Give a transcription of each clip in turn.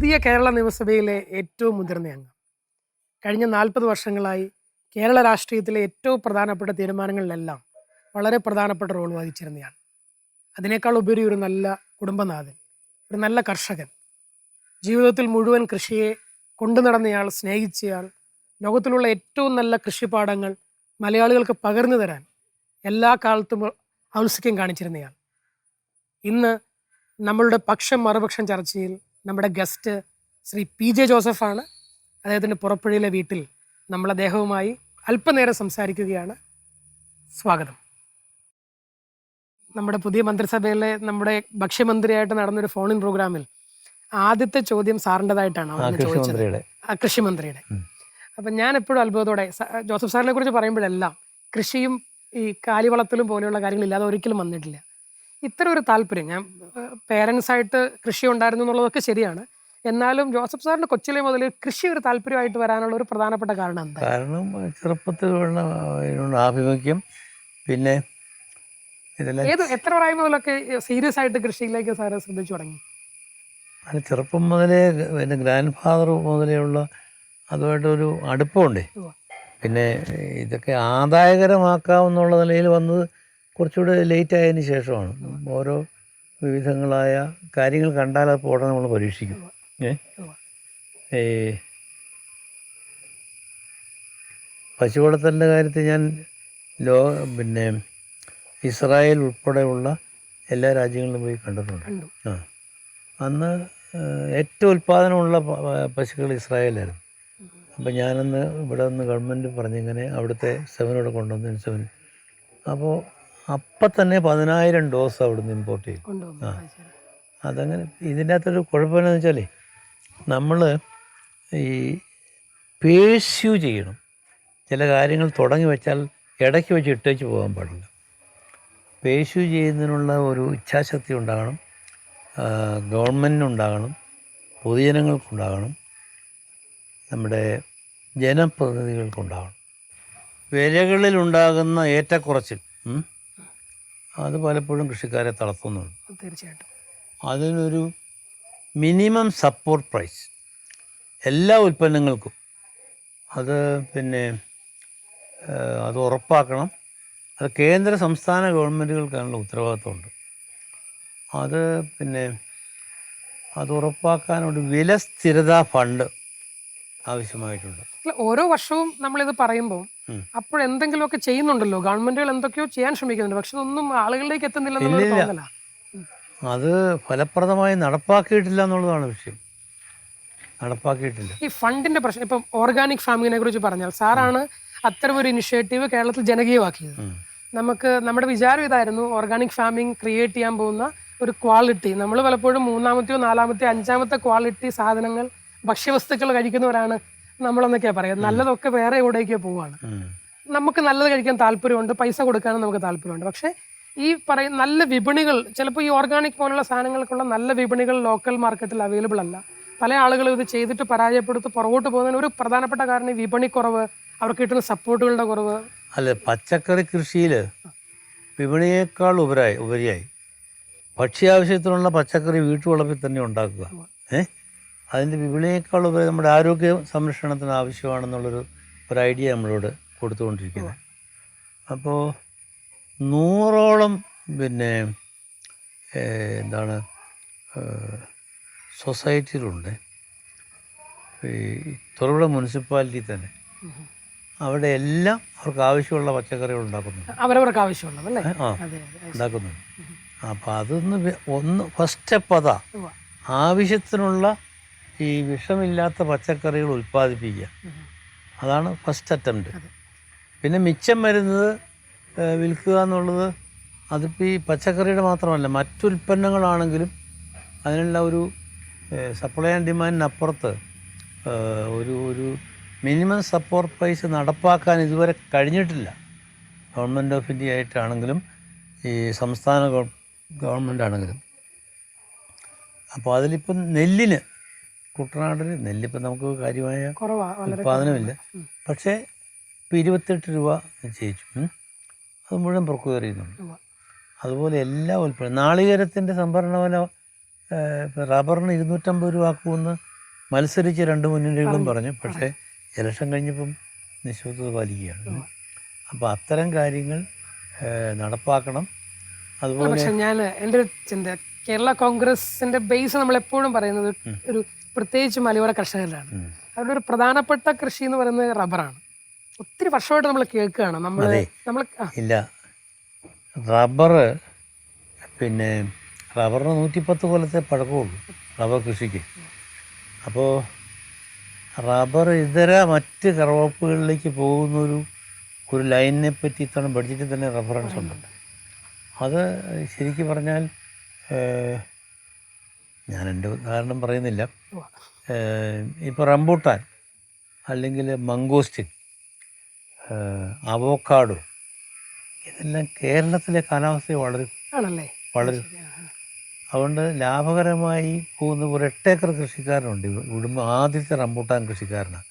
പുതിയ കേരള നിയമസഭയിലെ ഏറ്റവും മുതിർന്ന അംഗം. കഴിഞ്ഞ നാൽപ്പത് വർഷങ്ങളായി കേരള രാഷ്ട്രീയത്തിലെ ഏറ്റവും പ്രധാനപ്പെട്ട തീരുമാനങ്ങളിലെല്ലാം വളരെ പ്രധാനപ്പെട്ട റോൾ വഹിച്ചിരുന്നയാണ് അതിനേക്കാൾ ഉപരി ഒരു നല്ല കുടുംബനാഥൻ ഒരു നല്ല കർഷകൻ. ജീവിതത്തിൽ മുഴുവൻ കൃഷിയെ കൊണ്ടു നടന്നയാൾ സ്നേഹിച്ചയാൾ ലോകത്തിലുള്ള ഏറ്റവും നല്ല കൃഷിപ്പാടങ്ങൾ മലയാളികൾക്ക് പകർന്നു തരാൻ എല്ലാ കാലത്തും ഔത്സുക്യം കാണിച്ചിരുന്നയാൾ. ഇന്ന് നമ്മളുടെ പക്ഷം മറുപക്ഷം ചർച്ചയിൽ നമ്മുടെ ഗസ്റ്റ് ശ്രീ പി ജെ ജോസഫാണ്. അദ്ദേഹത്തിന്റെ പുറപ്പുഴയിലെ വീട്ടിൽ നമ്മൾ അദ്ദേഹവുമായി അല്പനേരം സംസാരിക്കുകയാണ്. സ്വാഗതം. നമ്മുടെ പുതിയ മന്ത്രിസഭയിലെ നമ്മുടെ ഭക്ഷ്യമന്ത്രിയായിട്ട് നടന്നൊരു ഫോണിൻ പ്രോഗ്രാമിൽ ആദ്യത്തെ ചോദ്യം സാറിന്റെതായിട്ടാണ് അവർ ചോദിച്ചത്. കൃഷിമന്ത്രിയുടെ. അപ്പം ഞാൻ എപ്പോഴും അത്ഭുതത്തോടെ ജോസഫ് സാറിനെ കുറിച്ച് പറയുമ്പോഴെല്ലാം കൃഷിയും ഈ കാലിവളത്തിലും പോലെയുള്ള കാര്യങ്ങളില്ലാതെ ഒരിക്കലും വന്നിട്ടില്ല. ഇത്തരം ഒരു താല്പര്യം. ഞാൻ പേരൻസ് ആയിട്ട് കൃഷി ഉണ്ടായിരുന്നു എന്നുള്ളതൊക്കെ ശരിയാണ്. എന്നാലും ജോസഫ് സാറിന് കൊച്ചിലെ മുതൽ കൃഷി ഒരു താല്പര്യമായിട്ട് വരാനുള്ള ഒരു പ്രധാനപ്പെട്ട കാരണം എന്താ കാരണം ചെറുപ്പത്തിൽ ആഭിമുഖ്യം. പിന്നെ ഏത് എത്ര പ്രായം മുതലൊക്കെ സീരിയസ് ആയിട്ട് കൃഷിയിലേക്ക് സാറ് ശ്രദ്ധിച്ചു തുടങ്ങി? അത് ചെറുപ്പം മുതലേ പിന്നെ ഗ്രാൻഡ് ഫാദർ മുതലെയുള്ള അതുമായിട്ടൊരു അടുപ്പമുണ്ട്. പിന്നെ ഇതൊക്കെ ആദായകരമാക്കാമെന്നുള്ള നിലയിൽ വന്നത് കുറച്ചുകൂടെ ലേറ്റ് ആയതിന് ശേഷമാണ് ഓരോ വിവിധങ്ങളായ കാര്യങ്ങൾ കണ്ടാൽ അത് ഉടനെ നമ്മൾ പരീക്ഷിക്കും. ഏ? പശു വളർത്തലിന്റെ കാര്യത്തിൽ ഞാൻ ലോ പിന്നെ ഇസ്രായേൽ ഉൾപ്പെടെയുള്ള എല്ലാ രാജ്യങ്ങളിലും പോയി കണ്ടിട്ടുണ്ട്. കണ്ടു. ആ. അന്ന് ഏറ്റവും ഉൽപ്പാദനമുള്ള പശുക്കൾ ഇസ്രായേലായിരുന്നു. അപ്പോൾ ഞാനന്ന് ഇവിടെ നിന്ന് ഗവൺമെന്റ് പറഞ്ഞിങ്ങനെ അവിടുത്തെ സെവനോട് കൊണ്ടുവന്നു സെവൻ അപ്പോൾ അപ്പം തന്നെ പതിനായിരം ഡോസ് അവിടുന്ന് ഇമ്പോർട്ട് കൊണ്ടുവന്നു. ആ. അതങ്ങനെ ഇതിന്റെ അകത്തൊരു കുഴപ്പമെന്നു വെച്ചാലേ നമ്മൾ ഈ പേഴ്സ്യൂ ചെയ്യണം. ചില കാര്യങ്ങൾ തുടങ്ങി വെച്ചാൽ ഇടയ്ക്ക് വെച്ച് ഇട്ടേച്ച് പോകാൻ പാടില്ല. പേഴ്സ്യൂ ചെയ്യുന്നതിനുള്ള ഒരു ഇച്ഛാശക്തി ഉണ്ടാകണം. ഗവൺമെന്റിനുണ്ടാകണം പൊതുജനങ്ങൾക്കുണ്ടാകണം. നമ്മുടെ ജനപ്രതിനിധികൾക്കുണ്ടാകണം. വിലകളിലുണ്ടാകുന്ന ഏറ്റക്കുറച്ചിൽ അത് പലപ്പോഴും കൃഷിക്കാരെ തളർത്തുന്നുണ്ട്. തീർച്ചയായിട്ടും. അതിനൊരു മിനിമം സപ്പോർട്ട് പ്രൈസ്. എല്ലാ ഉൽപ്പന്നങ്ങൾക്കും. അത് പിന്നെ അത് ഉറപ്പാക്കണം. അത് കേന്ദ്ര സംസ്ഥാന ഗവൺമെന്റുകൾക്കാണുള്ള ഉത്തരവാദിത്വമുണ്ട്. അത് പിന്നെ അത് ഉറപ്പാക്കാനൊരു വില സ്ഥിരതാ ഫണ്ട് ആവശ്യമായിട്ടുണ്ട്. ഓരോ വർഷവും നമ്മളിത് പറയുമ്പോൾ അപ്പോഴെന്തെങ്കിലുമൊക്കെ ചെയ്യുന്നുണ്ടല്ലോ? ഗവൺമെന്റുകൾ എന്തൊക്കെയോ ചെയ്യാൻ ശ്രമിക്കുന്നുണ്ട്. പക്ഷെ ഒന്നും ആളുകളിലേക്ക് എത്തുന്നില്ല. അത് ഫലപ്രദമായി നടപ്പാക്കിയിട്ടില്ല എന്നുള്ളതാണ് വിഷയം. നടപ്പാക്കിയിട്ടില്ല. ഈ ഫണ്ടിന്റെ പ്രശ്നം ഇപ്പം ഓർഗാനിക് ഫാമിങ്ങിനെ കുറിച്ച് പറഞ്ഞാൽ സാറാണ് അത്തരം ഒരു ഇനിഷ്യേറ്റീവ് കേരളത്തിൽ ജനകീയമാക്കിയത്. നമുക്ക് നമ്മുടെ വിചാരം ഇതായിരുന്നു ഓർഗാനിക് ഫാമിംഗ് ക്രിയേറ്റ് ചെയ്യാൻ പോകുന്ന ഒരു ക്വാളിറ്റി. നമ്മൾ പലപ്പോഴും മൂന്നാമത്തെയോ നാലാമത്തെയോ അഞ്ചാമത്തെ ക്വാളിറ്റി സാധനങ്ങൾ ഭക്ഷ്യവസ്തുക്കൾ കഴിക്കുന്നവരാണ് നമ്മളെന്നൊക്കെയാ പറയുക. നല്ലതൊക്കെ വേറെ എവിടേക്കോ പോവാണ്. നമുക്ക് നല്ലത് കഴിക്കാൻ താല്പര്യമുണ്ട് പൈസ കൊടുക്കാനും നമുക്ക് താല്പര്യമുണ്ട്. പക്ഷേ ഈ പറയുന്ന നല്ല വിപണികൾ ചിലപ്പോൾ ഈ ഓർഗാനിക് പോലുള്ള സാധനങ്ങൾക്കുള്ള നല്ല വിപണികൾ ലോക്കൽ മാർക്കറ്റിൽ അവൈലബിൾ അല്ല. പല ആളുകളും ഇത് ചെയ്തിട്ട് പരാജയപ്പെടുത്ത് പുറകോട്ട് പോകുന്നതിന് ഒരു പ്രധാനപ്പെട്ട കാരണം വിപണി കുറവ് അവർക്ക് കിട്ടുന്ന സപ്പോർട്ടുകളുടെ കുറവ്. അല്ല പച്ചക്കറി കൃഷിയിൽ വിപണിയേക്കാൾ ഉപരായി ഉപരിയായി. ഭക്ഷ്യാവശ്യത്തിനുള്ള പച്ചക്കറി വീട്ടുവളപ്പിൽ തന്നെ ഉണ്ടാക്കുക. ഏ? അതിന്റെ വിപണിയേക്കാൾ ഉപരി നമ്മുടെ ആരോഗ്യ സംരക്ഷണത്തിന് ആവശ്യമാണെന്നുള്ളൊരു ഒരു ഐഡിയ നമ്മളോട് കൊടുത്തുകൊണ്ടിരിക്കുന്നത് അപ്പോൾ നൂറോളം പിന്നെ എന്താണ് സൊസൈറ്റിയിലുണ്ട്. ഈ തുറവിട മുനിസിപ്പാലിറ്റി തന്നെ. അവിടെ എല്ലാം അവർക്ക് ആവശ്യമുള്ള പച്ചക്കറികൾ ഉണ്ടാക്കുന്നു അവരവർക്ക് ആവശ്യമുള്ളത് ആ ഉണ്ടാക്കുന്നുണ്ട്. അപ്പം അതൊന്ന് ഒന്ന് ഫസ്റ്റ് സ്റ്റെപ്പ് അതാ. ആവശ്യത്തിനുള്ള ഈ വിഷമില്ലാത്ത പച്ചക്കറികൾ ഉൽപ്പാദിപ്പിക്കുക. അതാണ് ഫസ്റ്റ് അറ്റംപ്റ്റ് പിന്നെ മിച്ചം വരുന്നത് വിൽക്കുക എന്നുള്ളത് അതിപ്പോൾ ഈ പച്ചക്കറിയുടെ മാത്രമല്ല മറ്റുൽപ്പന്നങ്ങളാണെങ്കിലും അതിനുള്ള ഒരു സപ്ലൈ ആൻഡ് ഡിമാൻഡിനപ്പുറത്ത് ഒരു ഒരു മിനിമം സപ്പോർട്ട് പ്രൈസ് നടപ്പാക്കാൻ ഇതുവരെ കഴിഞ്ഞിട്ടില്ല. ഗവൺമെന്റ് ഓഫ് ഇന്ത്യ ആയിട്ടാണെങ്കിലും ഈ സംസ്ഥാന ഗവൺമെന്റ് ആണെങ്കിലും അപ്പോൾ അതിലിപ്പം നെല്ലിന് കുട്ടനാടിന് നെല്ലിപ്പം നമുക്ക് കാര്യമായ ഉൽപ്പാദനമില്ല പക്ഷേ ഇപ്പം ഇരുപത്തെട്ട് രൂപ നിശ്ചയിച്ചു. അത് മുഴുവൻ പ്രൊക്യൂർ ചെയ്യുന്നുണ്ട് അതുപോലെ എല്ലാ ഉൽപ്പന്നം നാളികേരത്തിന്റെ സംഭരണ വില റബ്ബറിന് ഇരുന്നൂറ്റമ്പത് രൂപ ആക്കുമെന്ന് മത്സരിച്ച് രണ്ട് മുന്നണികളും പറഞ്ഞു. പക്ഷേ ഇലക്ഷൻ കഴിഞ്ഞപ്പം നിശബ്ദത പാലിക്കുകയാണ്. അപ്പോൾ അത്തരം കാര്യങ്ങൾ നടപ്പാക്കണം. അതുപോലെ പക്ഷേ ഞാൻ എന്റെ ഒരു ചിന്ത കേരള കോൺഗ്രസിന്റെ ബേസ് നമ്മൾ എപ്പോഴും പറയുന്നത് ഒരു പ്രത്യേകിച്ച് മലയോര കർഷകരാണ് ഉം. അവരുടെ ഒരു പ്രധാനപ്പെട്ട കൃഷി എന്ന് പറയുന്നത് റബ്ബറാണ്. ഒത്തിരി വർഷമായിട്ട് നമ്മൾ കേൾക്കുകയാണ്. നമ്മൾ നമ്മൾ ഇല്ല. റബ്ബർ പിന്നെ റബ്ബറിന് നൂറ്റിപ്പത്ത് കൊല്ലത്തെ പഴക്കമുള്ളൂ റബ്ബർ കൃഷിക്ക്. അപ്പോൾ റബ്ബർ ഇതര മറ്റ് കറവപ്പുകളിലേക്ക് പോകുന്ന ഒരു ഒരു ലൈനിനെ പറ്റി ഇത്തവണ ബഡ്ജറ്റിൽ തന്നെ റെഫറൻസ് ഉണ്ട്. അത് ശരിക്കും പറഞ്ഞാൽ ഞാൻ എന്റെ കാരണം പറയുന്നില്ല. ഇപ്പോൾ റംബൂട്ടാൻ അല്ലെങ്കിൽ മംഗോസ്റ്റിൻ അവോക്കാഡോ ഇതെല്ലാം കേരളത്തിലെ കാലാവസ്ഥയെ വളരും ആണല്ലേ? വളരെ അതുകൊണ്ട് ലാഭകരമായി പോകുന്ന ഒരു എട്ടേക്കർ കൃഷിക്കാരനുണ്ട്. ഇവിടുമ്പോൾ ആദ്യത്തെ റംബൂട്ടാൻ കൃഷിക്കാരനാണ്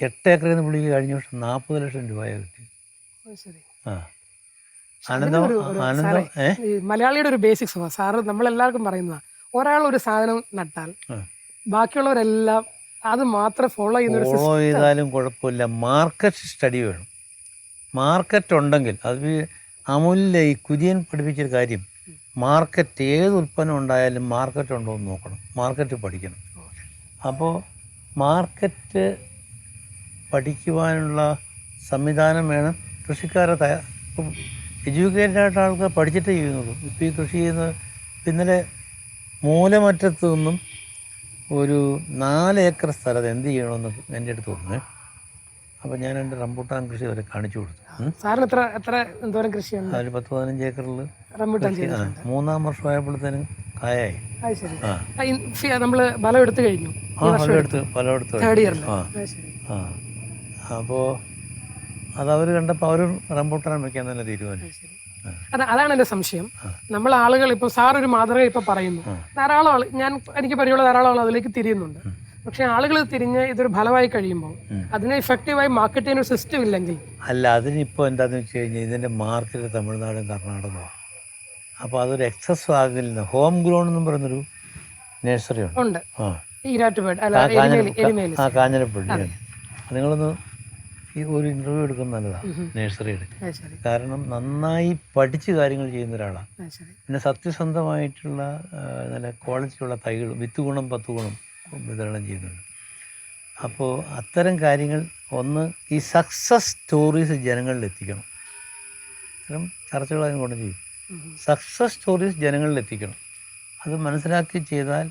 എട്ടേക്കറിൽ നിന്ന് പുള്ളിക്ക് കഴിഞ്ഞ വർഷം നാൽപ്പത് ലക്ഷം രൂപയെ കിട്ടി. ആ. അനന്തം അനന്തം മലയാളിയുടെ ഒരു ബേസിക്സ് സാറ് നമ്മളെല്ലാവർക്കും പറയുന്നതാണ് ഒരാൾ ഒരു സാധനം നട്ടാൽ. ബാക്കിയുള്ളവരെല്ലാം അത് മാത്രം ഫോളോ ചെയ്യുന്ന ഫോളോ ചെയ്താലും കുഴപ്പമില്ല. മാർക്കറ്റ് സ്റ്റഡി വേണം. മാർക്കറ്റ് ഉണ്ടെങ്കിൽ അത് അമൂല്യ ഈ കുര്യൻ പഠിപ്പിച്ചൊരു കാര്യം. മാർക്കറ്റ് ഏത് ഉൽപ്പന്നം ഉണ്ടായാലും മാർക്കറ്റ് ഉണ്ടോ എന്ന് നോക്കണം. മാർക്കറ്റ് പഠിക്കണം. അപ്പോൾ മാർക്കറ്റ് പഠിക്കുവാനുള്ള സംവിധാനം വേണം. കൃഷിക്കാരെ തയ്യാ എഡ്യൂക്കേറ്റഡ് ആയിട്ട് ആൾക്കാർ പഠിച്ചിട്ടേ ചെയ്യുന്നുള്ളൂ. ഇപ്പോൾ ഈ കൃഷി ചെയ്യുന്നത് ഇന്നലെ മൂലമറ്റത്ത് നിന്നും ഒരു നാല് ഏക്കർ സ്ഥലത്ത് എന്ത് ചെയ്യണമെന്ന് എന്റെ അടുത്ത് തോന്നുന്നു അപ്പോൾ ഞാൻ എന്റെ റംബൂട്ടാൻ കൃഷി അവരെ കാണിച്ചു കൊടുത്തു. സാറിന് എത്ര എത്ര എന്തോരം കൃഷിയുണ്ട്? അതിൽ പത്ത് പതിനഞ്ച് ഏക്കറിൽ റംബൂട്ടാൻ മൂന്നാം വർഷമായപ്പോഴത്തേനും കായായി. ആ. നമ്മൾ ഇൻ- ഫി- നമ്മൾ ബലം എടുത്തു കഴിഞ്ഞു. ആ ഫലം എടുത്ത് തേർഡ് ഇയറിൽ ആ. ആ. അപ്പോൾ അതവർ കണ്ടപ്പോൾ അവർ റംബൂട്ടാൻ വെക്കാൻ തന്നെ തീരുമാനിച്ചു. അതാണ് എന്റെ സംശയം. നമ്മൾ ആളുകൾ ഇപ്പൊ സാർ ഒരു മാതൃക ഇപ്പൊ പറയുന്നു. ധാരാളം ആൾ ഞാൻ എനിക്ക് പരിചയമുള്ള ധാരാളം ആൾ അതിലേക്ക് തിരിയുന്നുണ്ട്. പക്ഷെ ആളുകൾ തിരിഞ്ഞ് ഇതൊരു ഫലമായി കഴിയുമ്പോൾ അതിനെ ഇഫക്റ്റീവായി മാർക്കറ്റ് ചെയ്യുന്ന ഒരു സിസ്റ്റം ഇല്ലെങ്കിൽ അല്ല അതിനിപ്പോ എന്താണെന്ന് വെച്ച് കഴിഞ്ഞാൽ ഇതിന്റെ മാർക്കറ്റ് തമിഴ്നാടും കർണാടകവും അപ്പോൾ അതൊരു എക്സസ് ആകില്ല ഹോം ഗ്രോൺ എന്നും പറയുന്നൊരു നഴ്സറി ഉണ്ട്. ഉണ്ട്. ആ. കാഞ്ഞിരപ്പള്ളി. നിങ്ങളൊന്ന് ഈ ഒരു ഇന്റർവ്യൂ എടുക്കുന്നത് നല്ലതാണ് നഴ്സറിയുടെ. കാരണം നന്നായി പഠിച്ച് കാര്യങ്ങൾ ചെയ്യുന്ന ഒരാളാണ് പിന്നെ സത്യസന്ധമായിട്ടുള്ള നല്ല ക്വാളിറ്റിയുള്ള തൈകൾ വിത്ത് ഗുണം പത്ത് ഗുണം വിതരണം ചെയ്യുന്നുണ്ട്. അപ്പോൾ അത്തരം കാര്യങ്ങൾ ഒന്ന് ഈ സക്സസ് സ്റ്റോറീസ് ജനങ്ങളിൽ എത്തിക്കണം. ഇത്തരം ചർച്ചകൾ അതിന് കൊണ്ട് ചെയ്യും. സക്സസ് സ്റ്റോറീസ് ജനങ്ങളിൽ എത്തിക്കണം. അത് മനസ്സിലാക്കി ചെയ്താൽ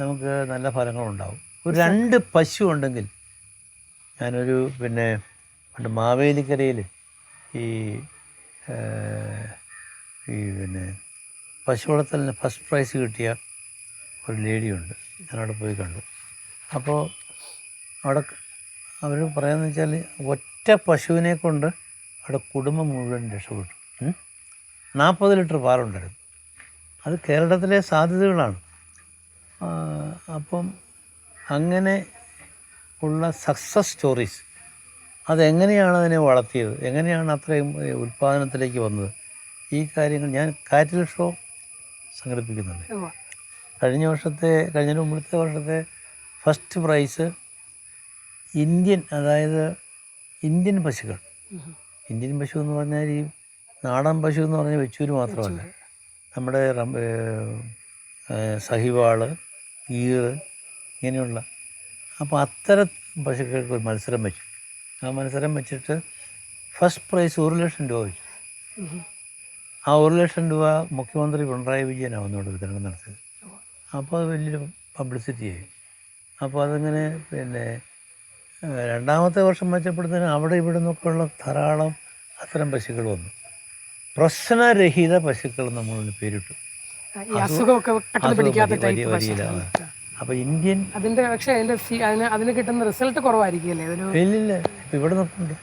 നമുക്ക് നല്ല ഫലങ്ങളുണ്ടാവും. ഒരു രണ്ട് പശു ഉണ്ടെങ്കിൽ ഞാനൊരു പിന്നെ പണ്ട് മാവേലിക്കരയിൽ ഈ ഈ പിന്നെ പശു വളർത്തലിന് ഫസ്റ്റ് പ്രൈസ് കിട്ടിയ ഒരു ലേഡിയുണ്ട്. ഞാനവിടെ പോയി കണ്ടു. അപ്പോൾ അവിടെ അവർ പറയാമെന്ന് വെച്ചാൽ ഒറ്റ പശുവിനെ കൊണ്ട് അവിടെ കുടുംബം മുഴുവൻ രക്ഷപ്പെട്ടു. നാൽപ്പത് ലിറ്റർ പാലുണ്ടായിരുന്നു. അത് കേരളത്തിലെ സാധ്യതകളാണ്. അപ്പം അങ്ങനെ ഉള്ള സക്സസ് സ്റ്റോറീസ് അതെങ്ങനെയാണ് അതിനെ വളർത്തിയത്? എങ്ങനെയാണ് അത്രയും ഉൽപ്പാദനത്തിലേക്ക് വന്നത്? ഈ കാര്യങ്ങൾ ഞാൻ കാറ്റിൽ ഷോ സംഘടിപ്പിക്കുന്നുണ്ട്. കഴിഞ്ഞ വർഷത്തെ കഴിഞ്ഞ മുമ്പത്തെ വർഷത്തെ ഫസ്റ്റ് പ്രൈസ് ഇന്ത്യൻ അതായത് ഇന്ത്യൻ പശുക്കൾ. ഇന്ത്യൻ പശു എന്ന് പറഞ്ഞാൽ ഈ നാടൻ പശു എന്ന് പറഞ്ഞാൽ വെച്ചൂര് മാത്രമല്ല. നമ്മുടെ സഹിവാൾ ഗീറ് ഇങ്ങനെയുള്ള. അപ്പോൾ അത്തരം പശുക്കൾക്ക് ഒരു മത്സരം വെച്ചു. ആ മത്സരം വെച്ചിട്ട് ഫസ്റ്റ് പ്രൈസ് ഒരു ലക്ഷം രൂപ വെച്ചു. ആ ഒരു ലക്ഷം രൂപ മുഖ്യമന്ത്രി പിണറായി വിജയനാണ് ഒന്നുകൊണ്ട് വിതരണം നടത്തിയത്. അപ്പോൾ അത് വലിയൊരു പബ്ലിസിറ്റി ആയി. അപ്പോൾ അതിങ്ങനെ പിന്നെ രണ്ടാമത്തെ വർഷം വെച്ചപ്പോഴത്തേനും അവിടെ ഇവിടെ നിന്നൊക്കെയുള്ള ധാരാളം അത്തരം പശുക്കൾ വന്നു. പ്രശ്നരഹിത പശുക്കൾ നമ്മൾ പേരിട്ടു. അസുഖമൊക്കെ പെട്ടെന്ന് അപ്പോൾ ഇന്ത്യൻ അതിന്റെ പക്ഷെ അതിന്റെ ഫീ അതിന് അതിന് കിട്ടുന്ന റിസൾട്ട് കുറവായിരിക്കുമല്ലേ? അതിന് ഇല്ലില്ല. ഇപ്പം ഇവിടെ നിൽക്കുന്നുണ്ട്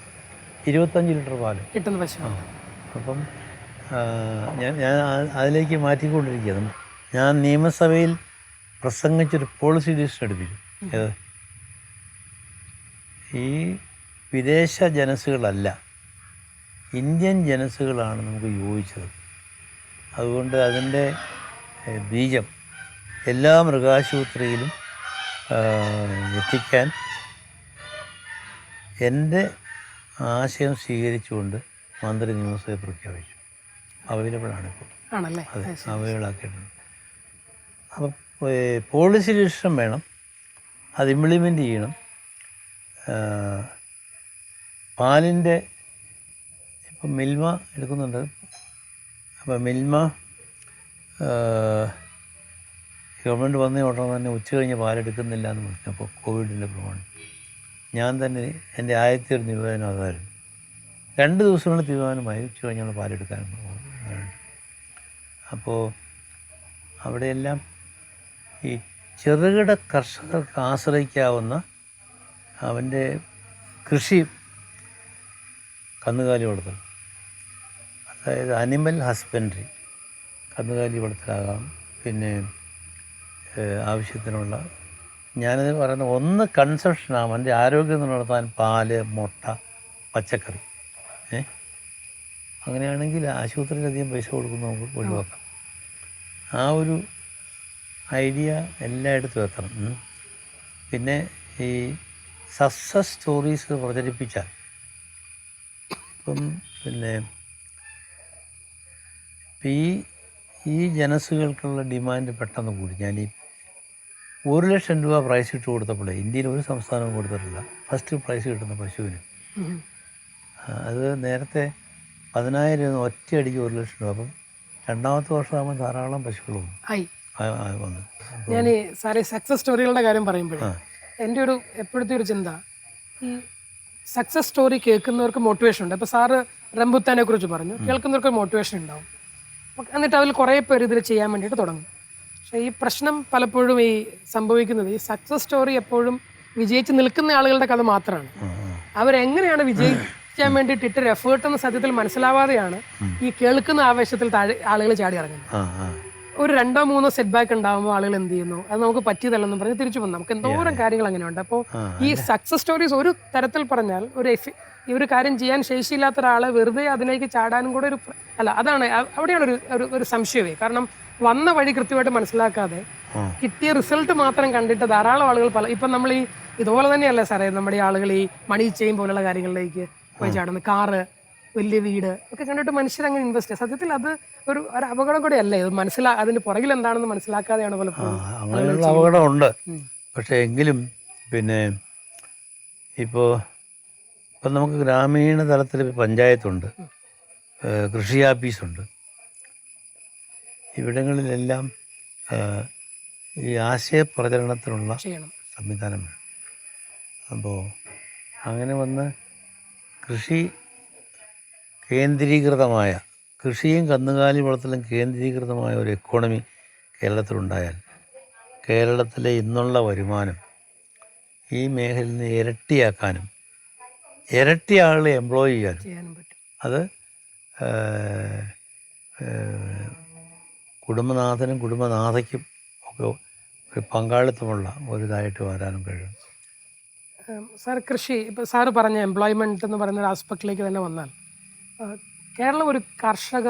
ഇരുപത്തഞ്ച് ലിറ്റർ പാൽ. കിട്ടുന്ന പശു അപ്പം ഞാൻ ഞാൻ അതിലേക്ക് മാറ്റിക്കൊണ്ടിരിക്കുന്നു ഞാൻ നിയമസഭയിൽ പ്രസംഗിച്ചൊരു പോളിസി ഡിസിഷൻ എടുപ്പിച്ചു. ഏത്? ഈ വിദേശ ജനസുകളല്ല ഇന്ത്യൻ ജനസുകളാണ് നമുക്ക് യോജിച്ചത്. അതുകൊണ്ട് അതിന്റെ ബീജം എല്ലാ മൃഗാശുപത്രിയിലും എത്തിക്കാൻ എന്റെ ആശയം സ്വീകരിച്ചുകൊണ്ട് മന്ത്രി നിയമസഭയെ പ്രഖ്യാപിച്ചു. അവൈലബിൾ ആണ് ഇപ്പോൾ. ആണല്ലേ? അതെ അവൈലബിൾ ആക്കിയിട്ടുണ്ട് അപ്പം പോളിസി ഡിസിഷൻ വേണം അത് ഇംപ്ലിമെന്റ് ചെയ്യണം. പാലിന്റെ ഇപ്പം മിൽമ എടുക്കുന്നുണ്ട്. അപ്പം മിൽമ ഗവൺമെന്റ് വന്ന ഉടനെ തന്നെ ഉച്ച കഴിഞ്ഞ് പാലെടുക്കുന്നില്ല എന്ന് പറഞ്ഞപ്പോൾ കോവിഡിന്റെ പ്രമാണം. ഞാൻ തന്നെ എന്റെ ആദ്യത്തെ ഒരു നിവേദനം അതായിരുന്നു. രണ്ട് ദിവസങ്ങളിൽ തീരുമാനമായി ഉച്ച കഴിഞ്ഞുള്ള പാലെടുക്കാൻ അപ്പോൾ അവിടെയെല്ലാം ഈ ചെറുകിട കർഷകർക്ക് ആശ്രയിക്കാവുന്ന അവന്റെ കൃഷി കന്നുകാലി വളർത്തൽ. അതായത് അനിമൽ ഹസ്ബൻഡറി കന്നുകാലി വളർത്തലാകാം. പിന്നെ ആവശ്യത്തിനുള്ള ഞാനിത് പറയുന്ന ഒന്ന് കൺസംഷനാകും എന്റെ ആരോഗ്യം നിലനിർത്താൻ പാൽ മുട്ട പച്ചക്കറി. ഏ? അങ്ങനെയാണെങ്കിൽ ആശുപത്രിയിലധികം പൈസ കൊടുക്കുന്ന നമുക്ക് ഒഴിവാക്കാം. ആ ഒരു ഐഡിയ എല്ലായിടത്തും എത്തണം. പിന്നെ ഈ സക്സസ് സ്റ്റോറീസ് പ്രചരിപ്പിച്ചാൽ ഇപ്പം പിന്നെ ഈ ഈ ജനസുകൾക്കുള്ള ഡിമാൻഡ് പെട്ടെന്ന് കൂടി. ഞാൻ ഒരു ലക്ഷം രൂപ പ്രൈസ് ഇട്ട് കൊടുത്തപ്പോൾ ഇന്ത്യയിൽ ഒരു സംസ്ഥാനവും കൊടുത്തിട്ടില്ല. ഫസ്റ്റ് പ്രൈസ് കിട്ടുന്ന പശുവിന്. അത് നേരത്തെ പതിനായിരം രൂപ ഒറ്റയടിക്ക് ഒരു ലക്ഷം രൂപ. അപ്പം രണ്ടാമത്തെ വർഷമാകുമ്പോൾ ധാരാളം പശുക്കളും വന്നു. ഞാൻ ഈ സാറേ സക്സസ് സ്റ്റോറികളുടെ കാര്യം പറയുമ്പോൾ എന്റെ ഒരു എപ്പോഴത്തെ ഒരു ചിന്ത ഈ സക്സസ് സ്റ്റോറി കേൾക്കുന്നവർക്ക് മോട്ടിവേഷൻ ഉണ്ട്. അപ്പോൾ സാറ് റംബുത്താനെ കുറിച്ച് പറഞ്ഞു കേൾക്കുന്നവർക്ക് മോട്ടിവേഷൻ ഉണ്ടാവും. എന്നിട്ട് അതിൽ കുറേ പേര് ഇതിൽ ചെയ്യാൻ വേണ്ടിയിട്ട് തുടങ്ങും. പക്ഷേ ഈ പ്രശ്നം പലപ്പോഴും ഈ സംഭവിക്കുന്നത്. ഈ സക്സസ് സ്റ്റോറി എപ്പോഴും വിജയിച്ച് നിൽക്കുന്ന ആളുകളുടെ കഥ മാത്രമാണ്. അവരെങ്ങനെയാണ് വിജയിക്കാൻ വേണ്ടിയിട്ട് ഇട്ടൊരു എഫേർട്ട് എന്ന സത്യത്തിൽ മനസ്സിലാവാതെയാണ് ഈ കേൾക്കുന്ന ആവേശത്തിൽ താഴെ ആളുകൾ ചാടി ഇറങ്ങുന്നത്. ഒരു രണ്ടോ മൂന്നോ സെറ്റ് ബാക്ക് ഉണ്ടാകുമ്പോൾ ആളുകൾ എന്ത് ചെയ്യുന്നു? അത് നമുക്ക് പറ്റിയതല്ലെന്നും പറഞ്ഞ് തിരിച്ചു പോകുന്നു നമുക്ക് എന്തോരം കാര്യങ്ങൾ അങ്ങനെയുണ്ട്. അപ്പോൾ ഈ സക്സസ് സ്റ്റോറീസ് ഒരു തരത്തിൽ പറഞ്ഞാൽ ഒരു ഈ ഒരു കാര്യം ചെയ്യാൻ ശേഷിയില്ലാത്ത ഒരാളെ വെറുതെ അതിലേക്ക് ചാടാനും കൂടെ ഒരു അല്ല അതാണ്. അവിടെയാണ് ഒരു ഒരു സംശയമേ. കാരണം വന്ന വഴി കൃത്യമായിട്ട് മനസ്സിലാക്കാതെ. കിട്ടിയ റിസൾട്ട് മാത്രം കണ്ടിട്ട് ധാരാളം ആളുകൾ പല ഇപ്പം നമ്മൾ ഈ ഇതുപോലെ തന്നെയല്ലേ സാറേ നമ്മുടെ ഈ ആളുകൾ ഈ മണി ചെയിൻ പോലുള്ള കാര്യങ്ങളിലേക്ക് പോയി ചാടുന്നത്. കാറ് വലിയ വീട് ഒക്കെ കണ്ടിട്ട് മനുഷ്യർ അങ്ങനെ ഇൻവെസ്റ്റ് ചെയ്യുക. സത്യത്തിൽ അത് ഒരു ഒരു അപകടം കൂടെ അല്ലേ ഇത് മനസ്സിലാ അതിന്റെ പുറകിൽ എന്താണെന്ന് മനസ്സിലാക്കാതെയാണ് പലപ്പോഴും അങ്ങനെയുള്ള അപകടമുണ്ട്. പക്ഷേ എങ്കിലും പിന്നെ ഇപ്പോൾ ഇപ്പം നമുക്ക് ഗ്രാമീണ തലത്തിൽ പഞ്ചായത്തുണ്ട്. കൃഷി ആഫീസുണ്ട് ഇവിടങ്ങളിലെല്ലാം ഈ ആശയപ്രചരണത്തിനുള്ള സംവിധാനം വേണം അപ്പോൾ അങ്ങനെ വന്ന് കൃഷി കേന്ദ്രീകൃതമായ കൃഷിയും കന്നുകാലി വളർത്തലും കേന്ദ്രീകൃതമായ ഒരു എക്കോണമി കേരളത്തിലുണ്ടായാൽ കേരളത്തിലെ ഇന്നുള്ള വരുമാനം ഈ മേഖലയിൽ നിന്ന് ഇരട്ടിയാക്കാനും ഇരട്ടി ആളുകളെ എംപ്ലോയ് ചെയ്യാനും അത് കുടുംബനാഥനും കുടുംബനാഥയ്ക്കും ഒക്കെ ഒരു പങ്കാളിത്തമുള്ള ഒരു ഇതായിട്ട് വരാനും കഴിയും. സാർ കൃഷി ഇപ്പോൾ സാറ് പറഞ്ഞ എംപ്ലോയ്മെന്റ് എന്ന് പറയുന്ന ഒരു ആസ്പെക്റ്റിലേക്ക് തന്നെ വന്നാൽ കേരളം ഒരു കർഷക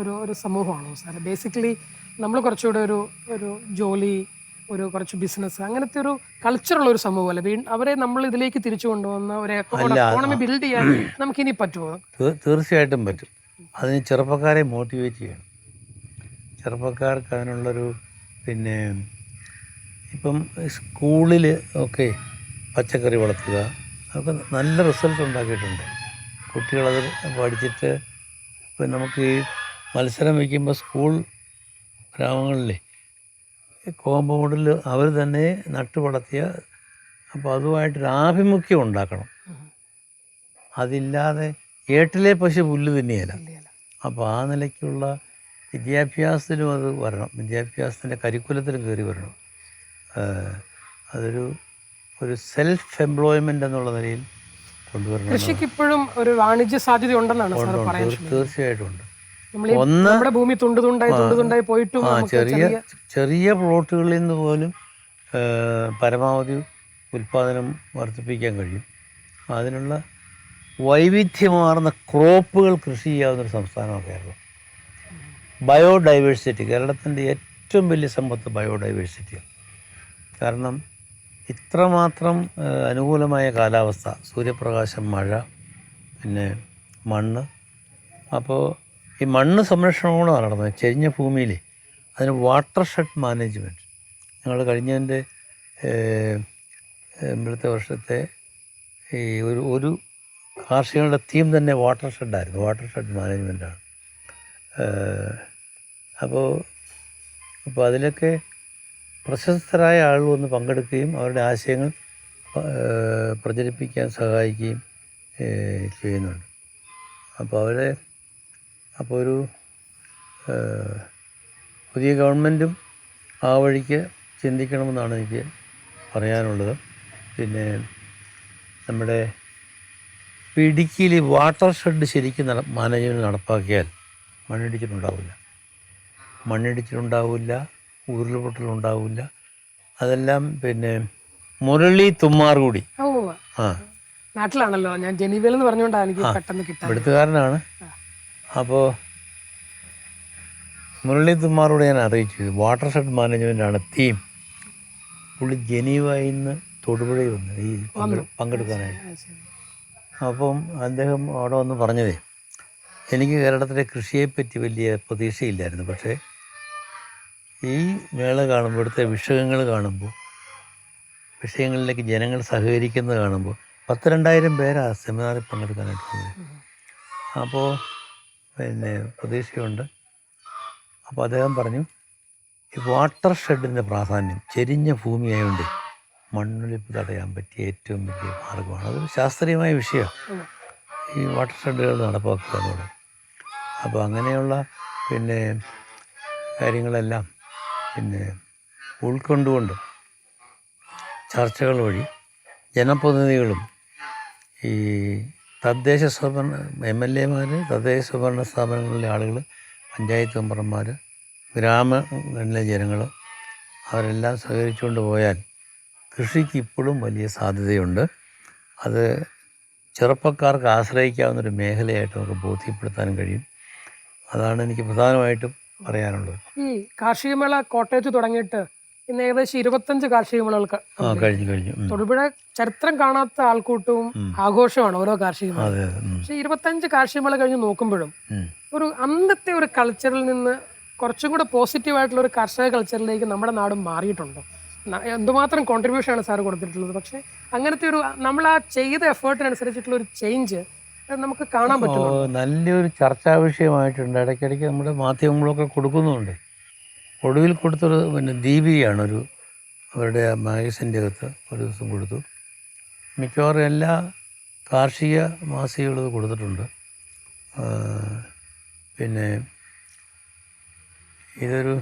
ഒരു ഒരു സമൂഹമാണോ സാർ ബേസിക്കലി നമ്മൾ കുറച്ചുകൂടെ ഒരു ഒരു ജോലി ഒരു കുറച്ച് ബിസിനസ് അങ്ങനത്തെ ഒരു കൾച്ചറുള്ള ഒരു സമൂഹം അല്ലേ അവരെ നമ്മൾ ഇതിലേക്ക് തിരിച്ചു കൊണ്ടുവന്ന ഒരു എക്കോണമി ബിൽഡ് ചെയ്യാൻ നമുക്കിനി പറ്റുമോ? തീർച്ചയായിട്ടും പറ്റും. അതിന് ചെറുപ്പക്കാരെ മോട്ടിവേറ്റ് ചെയ്യണം. ചെറുപ്പക്കാർക്ക് അതിനുള്ളൊരു പിന്നെ ഇപ്പം സ്കൂളിൽ ഒക്കെ പച്ചക്കറി വളർത്തുക അതൊക്കെ നല്ല റിസൾട്ട് ഉണ്ടാക്കിയിട്ടുണ്ട്. കുട്ടികളത് പഠിച്ചിട്ട് ഇപ്പം നമുക്ക് ഈ മത്സരം വയ്ക്കുമ്പോൾ സ്കൂൾ ഗ്രാമങ്ങളിലെ കോമ്പൗണ്ടിൽ അവർ തന്നെ നട്ടു വളർത്തിയ അപ്പോൾ അതുമായിട്ടൊരു ആഭിമുഖ്യം ഉണ്ടാക്കണം. അതില്ലാതെ ഏട്ടിലെ പശു പുല്ല് തന്നെയല്ല. അപ്പോൾ ആ നിലയ്ക്കുള്ള വിദ്യാഭ്യാസത്തിലും അത് വരണം. വിദ്യാഭ്യാസത്തിന്റെ കരിക്കുലത്തിലും കയറി വരണം. അതൊരു ഒരു സെൽഫ് എംപ്ലോയ്മെന്റ് എന്നുള്ള നിലയിൽ കൊണ്ടുവരണം കൃഷിക്ക് ഇപ്പോഴും ഒരു വാണിജ്യ സാധ്യത ഉണ്ടെന്നാണ് തീർച്ചയായിട്ടും ഉണ്ട്. ഒന്ന് നമ്മുടെ ഭൂമി തുണ്ട് തുണ്ടായി തുണ്ട് തുണ്ടായി പോയിട്ടും ചെറിയ ചെറിയ പ്ലോട്ടുകളിൽ നിന്ന് പോലും പരമാവധി ഉൽപ്പാദനം വർദ്ധിപ്പിക്കാൻ കഴിയും. അതിനുള്ള വൈവിധ്യമാർന്ന ക്രോപ്പുകൾ കൃഷി ചെയ്യാവുന്നൊരു സംസ്ഥാനമാണ് കേരളം. ബയോഡൈവേഴ്സിറ്റി കേരളത്തിന്റെ ഏറ്റവും വലിയ സമ്പത്ത് ബയോഡൈവേഴ്സിറ്റിയാണ് കാരണം ഇത്രമാത്രം അനുകൂലമായ കാലാവസ്ഥ. സൂര്യപ്രകാശം മഴ പിന്നെ മണ്ണ്. അപ്പോൾ ഈ മണ്ണ് സംരക്ഷണമാണ് നടന്നത്. ചെരിഞ്ഞ ഭൂമിയിൽ അതിന് വാട്ടർ ഷെഡ് മാനേജ്മെന്റ് ഞങ്ങൾ കഴിഞ്ഞതിന്റെ ഇവിടുത്തെ വർഷത്തെ ഈ ഒരു ഒരു കാർഷികങ്ങളുടെ തീം തന്നെ വാട്ടർ ഷെഡായിരുന്നു. വാട്ടർ ഷെഡ് മാനേജ്മെന്റാണ് അപ്പോൾ അപ്പോൾ അതിലൊക്കെ പ്രശസ്തരായ ആളുകൾ ഒന്ന് പങ്കെടുക്കുകയും അവരുടെ ആശയങ്ങൾ പ്രചരിപ്പിക്കാൻ സഹായിക്കുകയും ചെയ്യുന്നുണ്ട്. അപ്പോൾ അവരെ അപ്പോൾ ഒരു പുതിയ ഗവൺമെന്റും ആ വഴിക്ക് ചിന്തിക്കണമെന്നാണ് എനിക്ക് പറയാനുള്ളത്. പിന്നെ നമ്മുടെ ഇടുക്കിയിൽ വാട്ടർ ഷെഡ് ശരിക്കും മാനേജ്മെന്റ് നടപ്പാക്കിയാൽ മണ്ണിടിച്ചിട്ടുണ്ടാവില്ല. മണ്ണിടിച്ചിട്ടുണ്ടാവില്ല ഉരുൾപൊട്ടലുണ്ടാവില്ല. അതെല്ലാം പിന്നെ മുരളി തുമ്മാർകുടി. ആ. നാട്ടിലാണല്ലോ. ഞാൻ ജനീവയിൽ എന്ന് പറഞ്ഞുകൊണ്ടാണ് എനിക്ക് പെട്ടെന്ന് കിട്ടാൻ എടുത്തുകാരനാണ് അപ്പോൾ മുരളി തുമ്മാറോട് ഞാൻ അറിയിച്ചു. വാട്ടർ ഷെഡ് മാനേജ്മെന്റാണ് തീം. പുള്ളി ജനീവയിൽ നിന്ന് തൊടുപുഴയിൽ വന്നു ഈ പങ്കെടുക്കാനായിട്ട്. അപ്പം അദ്ദേഹം അവിടെ വന്ന് പറഞ്ഞതേ എനിക്ക് കേരളത്തിലെ കൃഷിയെപ്പറ്റി വലിയ പ്രതീക്ഷയില്ലായിരുന്നു. പക്ഷേ ഈ മേള കാണുമ്പോൾ ഇവിടുത്തെ വിഷയങ്ങൾ കാണുമ്പോൾ വിഷയങ്ങളിലേക്ക് ജനങ്ങൾ സഹകരിക്കുന്നത് കാണുമ്പോൾ പത്ത് രണ്ടായിരം പേരാണ് സെമിനാറിൽ പങ്കെടുക്കാനായിട്ട് അപ്പോൾ പിന്നെ പ്രതീക്ഷയുണ്ട്. അപ്പോൾ അദ്ദേഹം പറഞ്ഞു ഈ വാട്ടർ ഷെഡിന്റെ പ്രാധാന്യം ചെരിഞ്ഞ ഭൂമിയായതുകൊണ്ട് മണ്ണൊലിപ്പ് തടയാൻ പറ്റിയ ഏറ്റവും വലിയ മാർഗമാണ് അതൊരു ശാസ്ത്രീയമായ വിഷയമാണ് ഈ വാട്ടർ ഷെഡുകൾ നടപ്പാക്കുക എന്നുള്ളത് അപ്പോൾ അങ്ങനെയുള്ള പിന്നെ കാര്യങ്ങളെല്ലാം പിന്നെ ഉൾക്കൊണ്ടുകൊണ്ട് ചർച്ചകൾ വഴി ജനപ്രതിനിധികളും ഈ തദ്ദേശ സ്വഭരണ എം എൽ എമാർ തദ്ദേശ സ്വഭരണ സ്ഥാപനങ്ങളിലെ ആളുകൾ പഞ്ചായത്ത് മെമ്പർമാർ ഗ്രാമങ്ങളിലെ ജനങ്ങൾ അവരെല്ലാം സഹകരിച്ചുകൊണ്ട് പോയാൽ കൃഷിക്ക് ഇപ്പോഴും വലിയ സാധ്യതയുണ്ട്. അത് ചെറുപ്പക്കാർക്ക് ആശ്രയിക്കാവുന്നൊരു മേഖലയായിട്ട് നമുക്ക് ബോധ്യപ്പെടുത്താനും കഴിയും. അതാണ് എനിക്ക് പ്രധാനമായിട്ടും പറയാനുള്ളത്. ഈ കാർഷിക മേള കോട്ടയത്ത് തുടങ്ങിയിട്ട് ഇന്ന് ഏകദേശം ഇരുപത്തഞ്ച് കാർഷിക മേളകൾക്ക് കഴിഞ്ഞു കഴിഞ്ഞു. തൊടുപുഴ ചരിത്രം കാണാത്ത ആൾക്കൂട്ടവും ആഘോഷമാണ് ഓരോ കാർഷിക മേള. പക്ഷെ ഇരുപത്തഞ്ച് കാർഷിക മേള കഴിഞ്ഞ് നോക്കുമ്പോഴും ഒരു അന്നത്തെ ഒരു കൾച്ചറിൽ നിന്ന് കുറച്ചും കൂടെ പോസിറ്റീവ് ആയിട്ടുള്ള ഒരു കർഷക കൾച്ചറിലേക്ക് നമ്മുടെ നാട് മാറിയിട്ടുണ്ടോ? എന്തുമാത്രം കോൺട്രിബ്യൂഷൻ ആണ് സാർ കൊടുത്തിട്ടുള്ളത്? പക്ഷെ അങ്ങനത്തെ ഒരു നമ്മൾ ആ ചെയ്ത എഫേർട്ടിനനുസരിച്ചിട്ടുള്ള ഒരു ചേഞ്ച് നമുക്ക് കാണാൻ പറ്റുമോ നല്ലൊരു ചർച്ചാ വിഷയമായിട്ടുണ്ട്. ഇടയ്ക്കിടയ്ക്ക് നമ്മുടെ മാധ്യമങ്ങളൊക്കെ കൊടുക്കുന്നുണ്ട്. ഒടുവിൽ കൊടുത്തൊരു പിന്നെ ദീപികയാണ് ഒരു അവരുടെ മാഗസിന്റെ അകത്ത് ഒരു ദിവസം കൊടുത്തു. മിക്കവാറും എല്ലാ കാർഷിക മാസികകളും ഇത് കൊടുത്തിട്ടുണ്ട്. പിന്നെ ഇതൊരു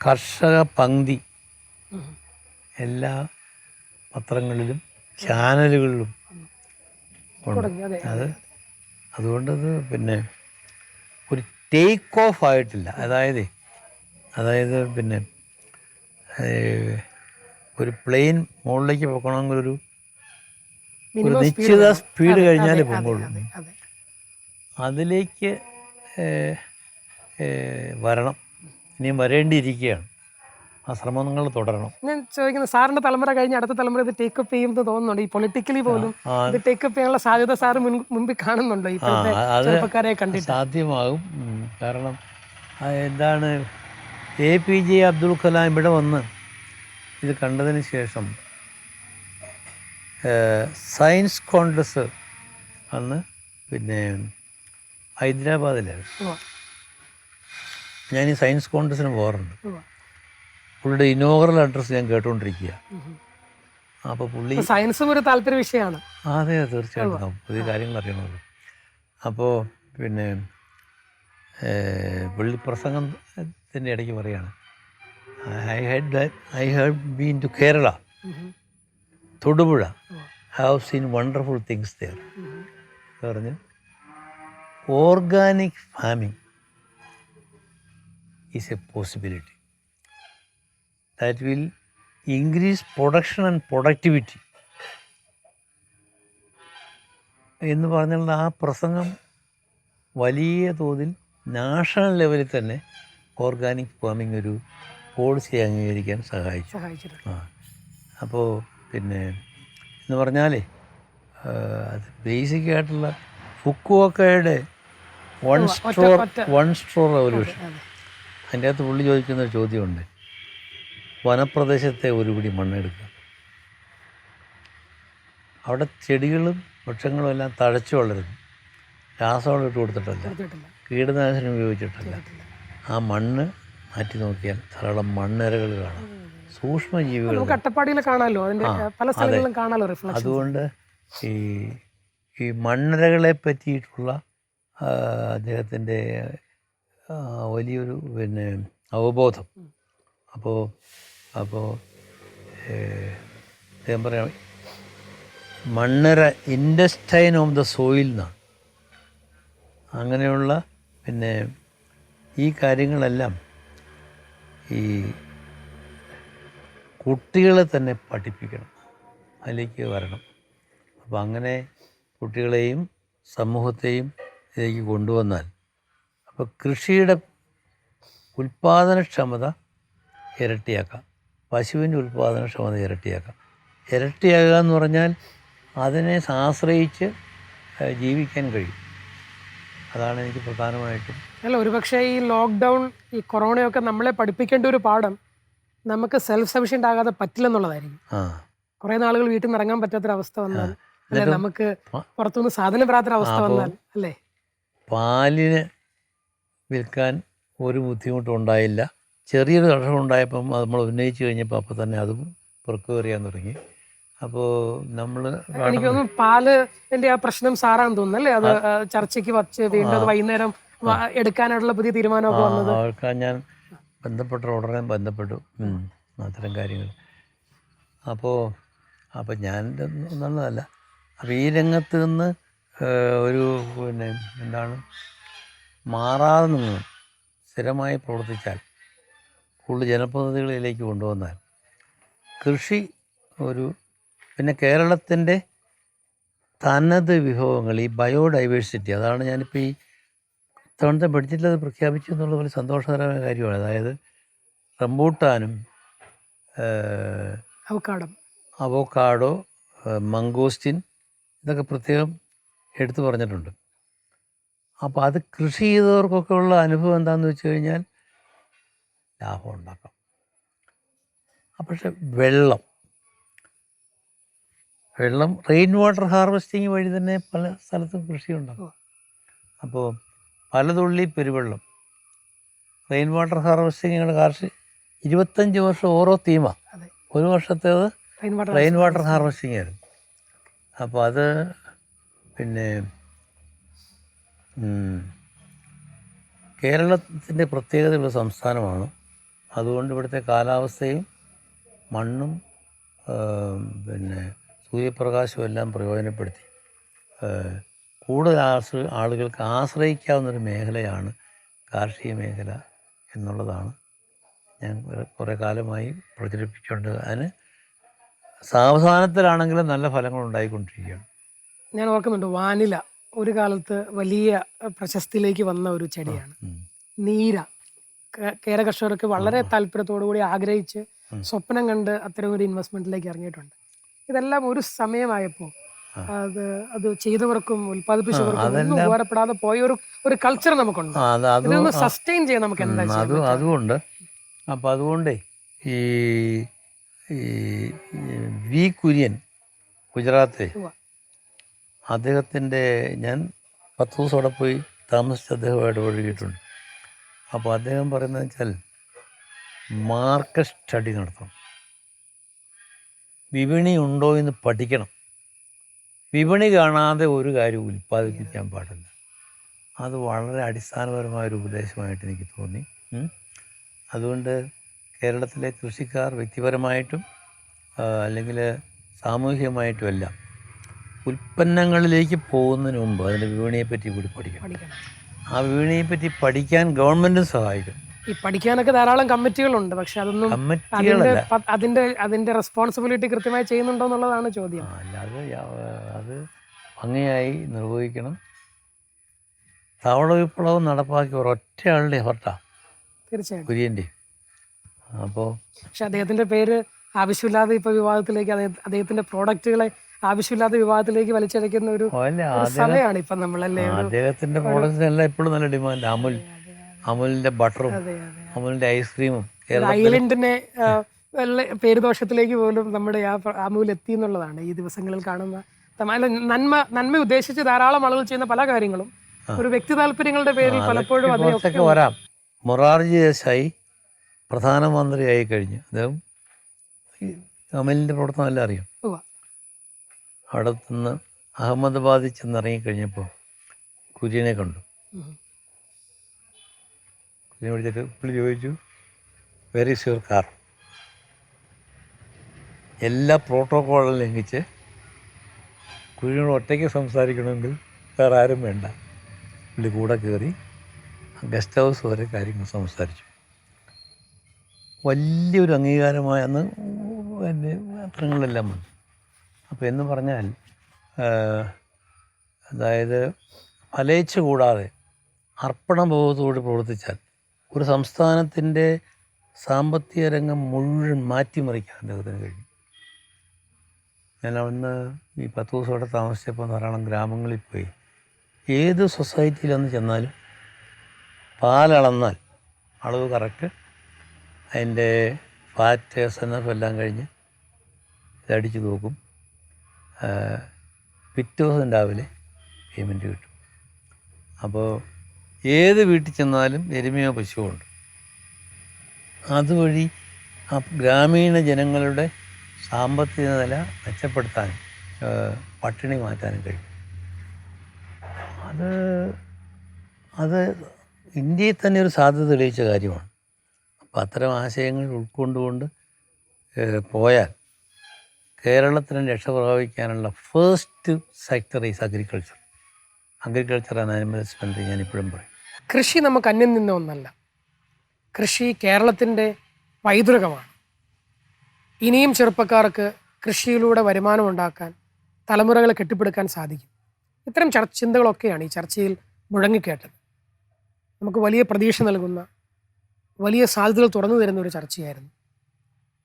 കർഷക പങ്ക്തി. എല്ലാ പത്രങ്ങളിലും ചാനലുകളിലും അതെ അത് അതുകൊണ്ടത് പിന്നെ ഒരു ടേക്ക് ഓഫ് ആയിട്ടില്ല. അതായത് അതായത് പിന്നെ ഒരു പ്ലെയിൻ മുകളിലേക്ക് പോകണമെങ്കിൽ ഒരു ഒരു നിശ്ചിത സ്പീഡ് കഴിഞ്ഞാലേ പോകുള്ളൂ അതെ അതെ. അതിലേക്ക് വരണം. ഇനിയും വരേണ്ടിയിരിക്കുകയാണ്. ആ ശ്രമങ്ങൾ തുടരണം. ഞാൻ ചോദിക്കുന്നു സാറിന്റെ തലമുറ കഴിഞ്ഞ അടുത്ത തലമുറ ഇത് ടേക്കപ്പ് ചെയ്യുമെന്ന് തോന്നുന്നുണ്ട്? ഈ പൊളിറ്റിക്കലി പോലും ടേക്ക് ഇത് ടേക്കപ്പ് ചെയ്യാനുള്ള സാധ്യത സാർ മുൻപിൽ കാണുന്നുണ്ടോ? ഇപ്പോഴത്തെ ചെറുപ്പക്കാരെ കണ്ടിട്ട്. സാധ്യമാകും. കാരണം എന്താണ് A P J Abdul Kalam ഇവിടെ വന്ന് ഇത് കണ്ടതിന് ശേഷം സയൻസ് കോൺഗ്രസ് അന്ന് പിന്നെ ഹൈദരാബാദിലായിരുന്നു. ഞാൻ ഈ സയൻസ് കോൺഗ്രസ്സിന് പോകാറുണ്ട്. പുള്ളിയുടെ ഇനോഗ്രൽ അഡ്രസ് ഞാൻ കേട്ടുകൊണ്ടിരിക്കുക. അപ്പോൾ പുള്ളി സയൻസും ഒരു താല്പര്യ വിഷയമാണ് അതെ തീർച്ചയായിട്ടും പുതിയ കാര്യങ്ങൾ അറിയണമല്ലോ അപ്പോൾ പിന്നെ പുള്ളി പ്രസംഗത്തിന്റെ ഇടയ്ക്ക് പറയാണ് I had I had been to Kerala. Thodupuzha. Have seen wonderful things there. പറഞ്ഞു organic farming is a possibility that will increase production and productivity എന്ന് പറഞ്ഞുള്ള ആ പ്രസംഗം വലിയ തോതിൽ നാഷണൽ ലെവലിൽ തന്നെ ഓർഗാനിക് ഫാമിംഗ് ഒരു പോളിസി അംഗീകരിക്കാൻ സഹായിച്ചു. ആ അപ്പോൾ പിന്നെ എന്ന് പറഞ്ഞാലേ അത് ബേസിക് ആയിട്ടുള്ള ഫുക്കുവക്കയുടെ one straw one straw revolution അതെ. അതിന്റെ അകത്ത് പുള്ളി ചോദിക്കുന്ന ഒരു ചോദ്യമുണ്ട്. വനപ്രദേശത്തെ ഒരു പിടി മണ്ണെടുക്കുക. അവിടെ ചെടികളും വൃക്ഷങ്ങളും എല്ലാം തഴച്ചു വളരുന്നു. രാസവളം ഇട്ട് കൊടുത്തിട്ടല്ല. കീടനാശിനി ഉപയോഗിച്ചിട്ടല്ല. ആ മണ്ണ് മാറ്റി നോക്കിയാൽ ധാരാളം മണ്ണിരകൾ കാണാം. സൂക്ഷ്മജീവികൾ ജീവികൾ അട്ടപ്പാടിയിൽ കാണാമല്ലോ അതിന്റെ പല സ്ഥലങ്ങളിലും കാണാമല്ലോ റിഫ്ലക്ഷൻ അതുകൊണ്ട് ഈ ഈ മണ്ണിരകളെ പറ്റിയിട്ടുള്ള അദ്ദേഹത്തിന്റെ വലിയൊരു പിന്നെ അവബോധം. അപ്പോൾ അപ്പോൾ അദ്ദേഹം പറയാം മണ്ണര ഇൻഡസ്റ്റൈൻ ഓഫ് ദ സോയിൽ എന്നാണ് അങ്ങനെയുള്ള പിന്നെ ഈ കാര്യങ്ങളെല്ലാം ഈ കുട്ടികളെ തന്നെ പഠിപ്പിക്കണം. അതിലേക്ക് വരണം. അപ്പോൾ അങ്ങനെ കുട്ടികളെയും സമൂഹത്തെയും ഇതിലേക്ക് കൊണ്ടുവന്നാൽ അപ്പോൾ കൃഷിയുടെ ഉൽപ്പാദനക്ഷമത ഇരട്ടിയാക്കാം. പശുവിന്റെ ഉൽപ്പാദനക്ഷമത ഇരട്ടിയാക്കാം ഇരട്ടിയാകുക. എന്ന് പറഞ്ഞാൽ അതിനെ ആശ്രയിച്ച് ജീവിക്കാൻ കഴിയും. അതാണ് എനിക്ക് പ്രധാനമായിട്ടും അല്ല ഒരുപക്ഷെ ഈ ലോക്ക്ഡൗൺ ഈ കൊറോണയൊക്കെ നമ്മളെ പഠിപ്പിക്കേണ്ട ഒരു പാഠം നമുക്ക് സെൽഫ് സഫിഷ്യന്റ് ആകാതെ പറ്റില്ലെന്നുള്ളതായിരിക്കും കുറെ നാളുകൾ വീട്ടിൽ നിന്ന് ഇറങ്ങാൻ പറ്റാത്തൊരവസ്ഥ വന്നാൽ അല്ലെ നമുക്ക്. പുറത്തുനിന്ന് സാധനം വരാത്തൊരവസ്ഥ വന്നാൽ അല്ലേ? പാലിന് വിൽക്കാൻ ഒരു ബുദ്ധിമുട്ടും ഉണ്ടായില്ല ചെറിയൊരു തടസ്സം ഉണ്ടായപ്പം അത് നമ്മൾ ഉന്നയിച്ച് കഴിഞ്ഞപ്പോൾ അപ്പോൾ തന്നെ അതും പുറത്തു കയറിയാൻ തുടങ്ങി. അപ്പോൾ നമ്മൾ എനിക്ക് തോന്നുന്നു പാലിന്റെ ആ പ്രശ്നം സാറാന്ന് തോന്നുന്നു അല്ലേ? അത് ചർച്ചയ്ക്ക് വച്ച് വീണ്ടും വൈകുന്നേരം എടുക്കാനായിട്ടുള്ള പുതിയ തീരുമാനമൊക്കെ വന്നത്. ഞാൻ ബന്ധപ്പെട്ട ഉടനെ ബന്ധപ്പെട്ടു. അത്തരം കാര്യങ്ങൾ. അപ്പോൾ അപ്പോൾ ഞാൻ നല്ലതല്ല. അപ്പോൾ ഈ രംഗത്ത് നിന്ന് ഒരു പിന്നെ എന്താണ്? മാറാതെ നിന്ന് സ്ഥിരമായി പ്രവർത്തിച്ചാൽ കൂടുതൽ ജനപ്രതിനിധികളിലേക്ക് കൊണ്ടുവന്നാൽ കൃഷി ഒരു പിന്നെ കേരളത്തിന്റെ തനത് വിഭവങ്ങൾ ഈ ബയോഡൈവേഴ്സിറ്റി അതാണ് ഞാനിപ്പോൾ ഈ ഇത്തവണത്തെ ബഡ്ജറ്റിൽ അത് പ്രഖ്യാപിച്ചു എന്നുള്ള ഒരു സന്തോഷകരമായ കാര്യമാണ്. അതായത് റംബൂട്ടാനും അവോക്കാഡോ ഏഹ്, മംഗോസ്റ്റിൻ ഇതൊക്കെ പ്രത്യേകം എടുത്തു പറഞ്ഞിട്ടുണ്ട്. അപ്പോൾ അത് കൃഷി ചെയ്തവർക്കൊക്കെ ഉള്ള അനുഭവം എന്താണെന്ന് വെച്ച് കഴിഞ്ഞാൽ ലാഭം ഉണ്ടാക്കാം. പക്ഷെ വെള്ളം വെള്ളം റെയിൻ വാട്ടർ ഹാർവെസ്റ്റിംഗ് വഴി തന്നെ പല സ്ഥലത്തും കൃഷി ഉണ്ടാക്കും അപ്പോൾ പലതുള്ളി പെരുവെള്ളം റെയിൻ വാട്ടർ ഹാർവെസ്റ്റിംഗ് കാർഷിക ഇരുപത്തഞ്ച് വർഷം ഓരോ തീമാണ് ഒരു വർഷത്തേത് റെയിൻ വാട്ടർ ഹാർവെസ്റ്റിംഗ് ആയിരുന്നു. അപ്പോൾ അത് പിന്നെ കേരളത്തിന്റെ പ്രത്യേകതയുള്ള സംസ്ഥാനമാണ് അതുകൊണ്ട് ഇവിടുത്തെ കാലാവസ്ഥയും മണ്ണും പിന്നെ സൂര്യപ്രകാശവും എല്ലാം പ്രയോജനപ്പെടുത്തി. കൂടുതൽ ആശ്ര ആളുകൾക്ക് ആശ്രയിക്കാവുന്നൊരു മേഖലയാണ് കാർഷിക മേഖല എന്നുള്ളതാണ് ഞാൻ കുറേ കാലമായി പ്രചരിപ്പിച്ചുകൊണ്ട് അതിന് സാവധാനത്തിലാണെങ്കിലും നല്ല ഫലങ്ങൾ ഉണ്ടായിക്കൊണ്ടിരിക്കുകയാണ്. ഞാൻ ഓർക്കുന്നുണ്ട് വാനില ഒരു കാലത്ത് വലിയ പ്രശസ്തിയിലേക്ക് വന്ന ഒരു ചെടിയാണ്. നീര. കേര കർഷകർക്ക് വളരെ താല്പര്യത്തോടു കൂടി ആഗ്രഹിച്ച് സ്വപ്നം കണ്ട് അത്തരം ഒരു ഇൻവെസ്റ്റ്മെന്റിലേക്ക് ഇറങ്ങിയിട്ടുണ്ട്. ഇതെല്ലാം ഒരു സമയമായപ്പോൾ അത് അത് ചെയ്തവർക്കും ഉൽപ്പാദിപ്പിച്ചവർക്കും ഒന്നും ഉപകാരപ്പെടാതെ പോയ ഒരു ഒരു കൾച്ചർ നമുക്കുണ്ട്. ഇതൊന്ന് സസ്റ്റെയിൻ ചെയ്യാൻ നമുക്ക് എന്താ അത് അതുകൊണ്ട് അപ്പം അതുകൊണ്ടേ ഈ വി കുര്യൻ ഗുജറാത്തെ. അദ്ദേഹത്തിന്റെ ഞാൻ പത്ത് ദിവസം അവിടെ പോയി താമസിച്ച് അദ്ദേഹമായിട്ട് ഒഴുകിയിട്ടുണ്ട് അപ്പോൾ അദ്ദേഹം പറയുന്നത് വെച്ചാൽ മാർക്കറ്റ് സ്റ്റഡി നടത്തണം. വിപണി ഉണ്ടോ എന്ന് പഠിക്കണം. വിപണി കാണാതെ ഒരു കാര്യം ഉൽപ്പാദിപ്പിക്കാൻ പാടില്ല. അത് വളരെ അടിസ്ഥാനപരമായ ഒരു ഉപദേശമായിട്ട് എനിക്ക് തോന്നി. അതുകൊണ്ട് കേരളത്തിലെ കൃഷിക്കാർ വ്യക്തിപരമായിട്ടും അല്ലെങ്കിൽ സാമൂഹികമായിട്ടുമെല്ലാം ഉൽപ്പന്നങ്ങളിലേക്ക് പോകുന്നതിന് മുമ്പ് അതിന്റെ വിപണിയെപ്പറ്റി കൂടി പഠിക്കണം. പഠിക്കണം വീണിയെ വിപണിയെപ്പറ്റി പഠിക്കാൻ ഗവൺമെന്റും സഹായിക്കും. ഈ പഠിക്കാനൊക്കെ ധാരാളം കമ്മിറ്റികളുണ്ട് പക്ഷെ അതൊന്നും അതിന്റെ അതിന്റെ അതിന്റെ റെസ്പോൺസിബിലിറ്റി കൃത്യമായി ചെയ്യുന്നുണ്ടോ എന്നുള്ളതാണ് ചോദ്യം. അല്ലാതെ അത് ഭംഗിയായി നിർവഹിക്കണം. തവള വിപ്ലവം നടപ്പാക്കിയ ഒരൊറ്റ ആളുടെ എഫർട്ടാണ് തീർച്ചയായിട്ടും. കുര്യന്റെ. അപ്പോൾ പക്ഷെ അദ്ദേഹത്തിന്റെ പേര് ആവശ്യമില്ലാതെ ഇപ്പോൾ വിവാദത്തിലേക്ക് അദ്ദേഹ- അദ്ദേഹത്തിന്റെ പ്രോഡക്റ്റുകളെ ആവശ്യമില്ലാത്ത വിവാദത്തിലേക്ക് വലിച്ചഴക്കുന്ന ഒരു സമയമാണ് ഇപ്പൊ നമ്മളല്ലേ അദ്ദേഹത്തിന്റെ എപ്പോഴും നല്ല ഡിമാൻഡ് അമുൽ അമുലിന്റെ ബട്ടറും അമുലിന്റെ ഐസ്ക്രീമും ഐലൻഡിനെ പേരുദോഷത്തിലേക്ക് പോലും നമ്മുടെ ആ അമുൽ എത്തി എന്നുള്ളതാണ്. ഈ ദിവസങ്ങളിൽ കാണുന്ന നന്മ നന്മ ഉദ്ദേശിച്ച് ധാരാളം ആളുകൾ ചെയ്യുന്ന പല കാര്യങ്ങളും. ഒരു വ്യക്തി താല്പര്യങ്ങളുടെ പേരിൽ പലപ്പോഴും വരാം. മൊറാർജി ദേശായി പ്രധാനമന്ത്രിയായി കഴിഞ്ഞു. അദ്ദേഹം അമലിന്റെ പ്രവർത്തനം എല്ലാം അറിയും. അവിടെ നിന്ന് അഹമ്മദാബാദിൽ ചെന്നിറങ്ങിക്കഴിഞ്ഞപ്പോൾ കുര്യനെ കണ്ടു. കുര്യനെ വിളിച്ചിട്ട് പുള്ളി ചോദിച്ചു വെരി ഷുവർ കാർ എല്ലാ പ്രോട്ടോക്കോളും ലംഘിച്ച് കുര്യനോട് ഒറ്റയ്ക്ക് സംസാരിക്കണമെങ്കിൽ വേറെ ആരും വേണ്ട. പുള്ളി കൂടെ കയറി ഗസ്റ്റ് ഹൗസ് വരെ കാര്യങ്ങൾ സംസാരിച്ചു. വലിയൊരു അംഗീകാരമായ അന്ന് എന്റെ പത്രങ്ങളിലെല്ലാം വന്നു. അപ്പോൾ എന്ന് പറഞ്ഞാൽ അതായത് ഫലയിച്ച കൂടാതെ അർപ്പണബോധത്തോട് പ്രവർത്തിച്ചാൽ ഒരു സംസ്ഥാനത്തിന്റെ സാമ്പത്തിക രംഗം മുഴുവൻ മാറ്റിമറിക്കാൻ അദ്ദേഹത്തിന് കഴിയും. ഞാൻ അവിടുന്ന് ഈ പത്ത് ദിവസം അവിടെ താമസിച്ചപ്പോൾ ധാരാളം ഗ്രാമങ്ങളിൽ പോയി. ഏത് സൊസൈറ്റിയിലൊന്ന് ചെന്നാലും പാലളന്നാൽ അളവ് കറക്റ്റ്. അതിന്റെ ഫാറ്റ് എസ് എൻ എഫ് എല്ലാം കഴിഞ്ഞ് ഇതടിച്ച് നോക്കും. പിറ്റേ ദിവസം രാവിലെ പേയ്മെന്റ് കിട്ടും. അപ്പോൾ ഏത് വീട്ടിൽ ചെന്നാലും എരുമയോ പശുവോ ഉണ്ട്. അതുവഴി ആ ഗ്രാമീണ ജനങ്ങളുടെ സാമ്പത്തിക നില മെച്ചപ്പെടുത്താനും പട്ടിണി മാറ്റാനും കഴിയും. അത് അത് ഇന്ത്യയിൽ തന്നെ ഒരു സാധ്യത തെളിയിച്ച കാര്യമാണ്. അപ്പോൾ അത്തരം ആശയങ്ങൾ ഉൾക്കൊണ്ടുകൊണ്ട് പോയാൽ കേരളത്തിന് രക്ഷ പ്രാപിക്കാനുള്ള first sector is agriculture agriculture and animal husbandry ഞാൻ ഇപ്പോഴും പറയും. കൃഷി നമുക്ക് അന്യം നിന്ന ഒന്നല്ല. കൃഷി കേരളത്തിന്റെ പൈതൃകമാണ്. ഇനിയും ചെറുപ്പക്കാർക്ക് കൃഷിയിലൂടെ വരുമാനം ഉണ്ടാക്കാൻ തലമുറകളെ കെട്ടിപ്പടുക്കാൻ സാധിക്കും. ഇത്തരം ചർച്ച ചിന്തകളൊക്കെയാണ് ഈ ചർച്ചയിൽ മുഴങ്ങിക്കേട്ടത്. നമുക്ക് വലിയ പ്രതീക്ഷ നൽകുന്ന വലിയ സാധ്യതകൾ തുറന്നു തരുന്ന ഒരു ചർച്ചയായിരുന്നു.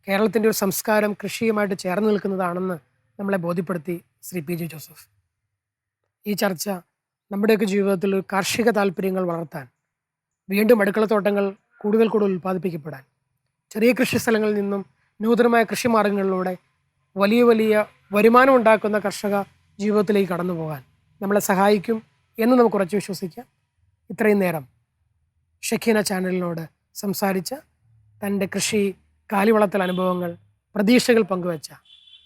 കേരളത്തിന്റെ ഒരു സംസ്കാരം കൃഷിയുമായിട്ട് ചേർന്ന് നിൽക്കുന്നതാണെന്ന് നമ്മളെ ബോധ്യപ്പെടുത്തി ശ്രീ പി ജെ ജോസഫ്. ഈ ചർച്ച നമ്മുടെയൊക്കെ ജീവിതത്തിൽ ഒരു കാർഷിക താല്പര്യങ്ങൾ വളർത്താൻ വീണ്ടും അടുക്കളത്തോട്ടങ്ങൾ കൂടുതൽ കൂടുതൽ ഉൽപ്പാദിപ്പിക്കപ്പെടാൻ ചെറിയ കൃഷി സ്ഥലങ്ങളിൽ നിന്നും നൂതനമായ കൃഷി മാർഗങ്ങളിലൂടെ വലിയ വലിയ വരുമാനം ഉണ്ടാക്കുന്ന കർഷക ജീവിതത്തിലേക്ക് കടന്നു പോകാൻ നമ്മളെ സഹായിക്കും എന്ന് നമുക്ക് ഉറച്ചു വിശ്വസിക്കാം. ഇത്രയും നേരം ഷക്കീന ചാനലിനോട് സംസാരിച്ച തന്റെ കൃഷി കാലിവളത്തൽ അനുഭവങ്ങൾ പ്രതീക്ഷകൾ പങ്കുവച്ച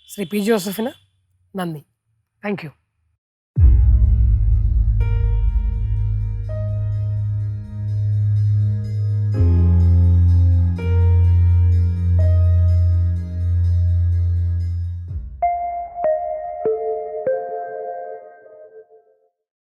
ശ്രീ പി ജോസഫിന് നന്ദി. താങ്ക്